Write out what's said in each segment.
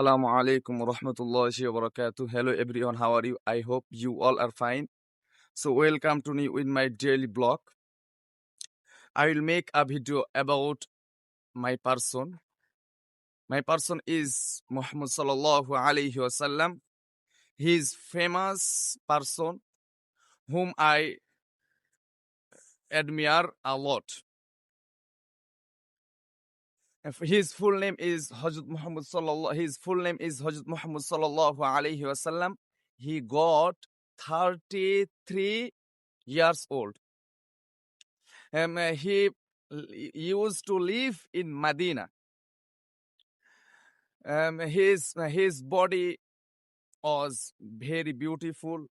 Assalamu alaikum wa rahmatullahi wa barakatuh. Hello everyone, how are you? I hope you all are fine. So welcome to me with my daily blog. I will make a video about my person. My person is Muhammad sallallahu alayhi wasallam. He is famous person whom I admire a lot. His full name is Hazrat Muhammad sallallahu. His full name is Hazrat Muhammad sallallahu alayhi wasallam. He got 33 years old. Um, uh, he used to live in Medina. Um, his his body was very beautiful,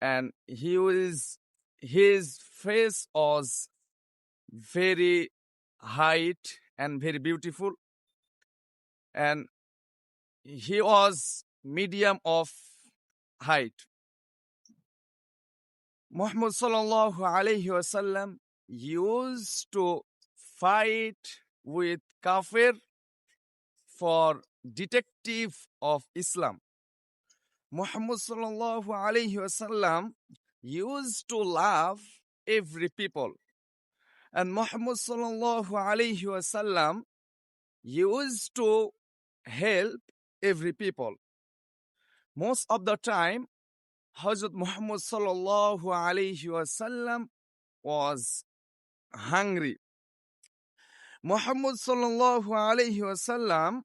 and he was his face was very height and very beautiful, and he was medium of height. Muhammad sallallahu alayhi wasallam used to fight with kafir for detective of Islam. Muhammad sallallahu alayhi wasallam used to love every people. And Muhammad sallallahu alayhi wasallam used to help every people. Most of the time, Hazrat Muhammad sallallahu alayhi wasallam was hungry. Muhammad sallallahu alayhi wasallam,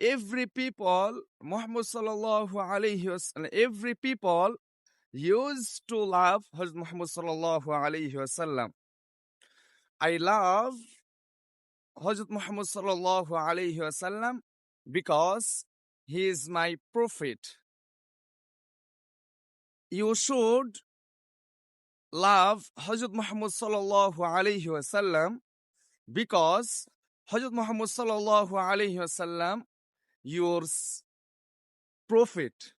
every people, Muhammad sallallahu alayhi wasallam, every people used to love Hazrat Muhammad sallallahu alayhi wasallam. I love Hazrat Muhammad sallallahu alayhi wasallam because he is my prophet. You should love Hazrat Muhammad sallallahu alayhi wasallam because Hazrat Muhammad sallallahu alayhi wasallam your prophet